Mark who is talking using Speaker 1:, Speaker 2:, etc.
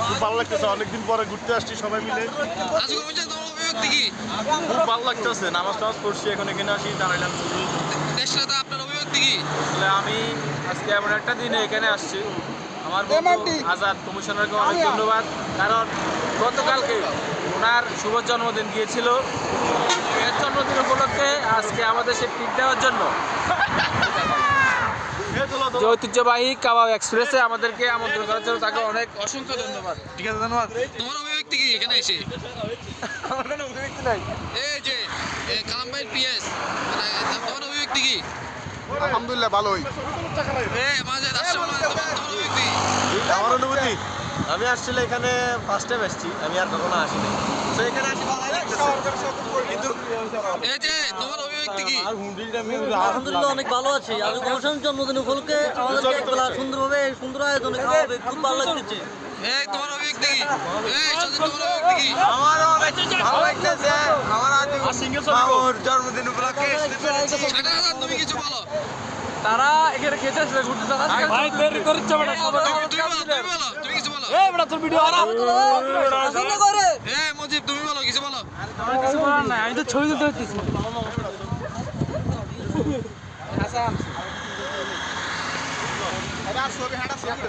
Speaker 1: খুব ভালো লাগতেছে অনেকদিন পরে ঘুরতে আসছি সবাই মিলে। খুব ভালো লাগতেছে নামাজ টামাজ পড়ছি এখন এখানে আসি দাঁড়াইলাম।
Speaker 2: আমি আজকে এমন একটা দিনে এখানে আসছি। আমার বন্ধু আজাদ কমিশনারকে অনেক ধন্যবাদ কারণ গতকালকে ওনার শুভ জন্মদিন গিয়েছিল। এর জন্মদিন আজকে আমাদের সে পিক দেওয়ার জন্য। যে ঐতিহ্যবাহী কাবাব এক্সপ্রেসে আমাদেরকে আমন্ত্রণ করার জন্য তাকে অনেক অসংখ্য ধন্যবাদ।
Speaker 1: ঠিক আছে ধন্যবাদ।
Speaker 3: তোমার অভিব্যক্তি কি? এখানে এসে।
Speaker 2: আমার কোনো অভিব্যক্তি নাই।
Speaker 3: এই যে কালাম ভাই পিএস মানে তোমার অভিব্যক্তি কি?
Speaker 1: আলহামদুলিল্লাহ ভালোই। আমার অনুভূতি? আমি আসলে এখানে ফার্স্ট টাইম আমি আর কখনো আসিনি। তো এখানে আসি কিন্তু
Speaker 3: এই যে
Speaker 4: আলহামদুলিল্লাহ অনেক ভালো আছি। আজ কমিশন জন্মদিন উপলক্ষে আমাদেরকে একবেলা সুন্দরভাবে সুন্দর আয়োজনে খুব ভালো লাগতেছে।
Speaker 3: এই তোমার অভিব্যক্তি এই তোমার অভিব্যক্তি কি?
Speaker 1: ভালো লাগতেছে। আমার আজ জন্মদিন উপলক্ষে
Speaker 3: তুমি কিছু বলো।
Speaker 2: তারা এখানে খেতে আসলে ঘুরতে তারা ভাই দেরি করছে বেটা সবাই
Speaker 3: তুমি বলো তুমি কিছু বলো।
Speaker 2: এই বেটা তোর ভিডিও আরা।
Speaker 4: করে।
Speaker 3: এই মজিব তুমি বলো কিছু বলো।
Speaker 2: কিছু বলার নাই আমি তো ছবি তুলতে হচ্ছি আর সবে হাঁটা সবে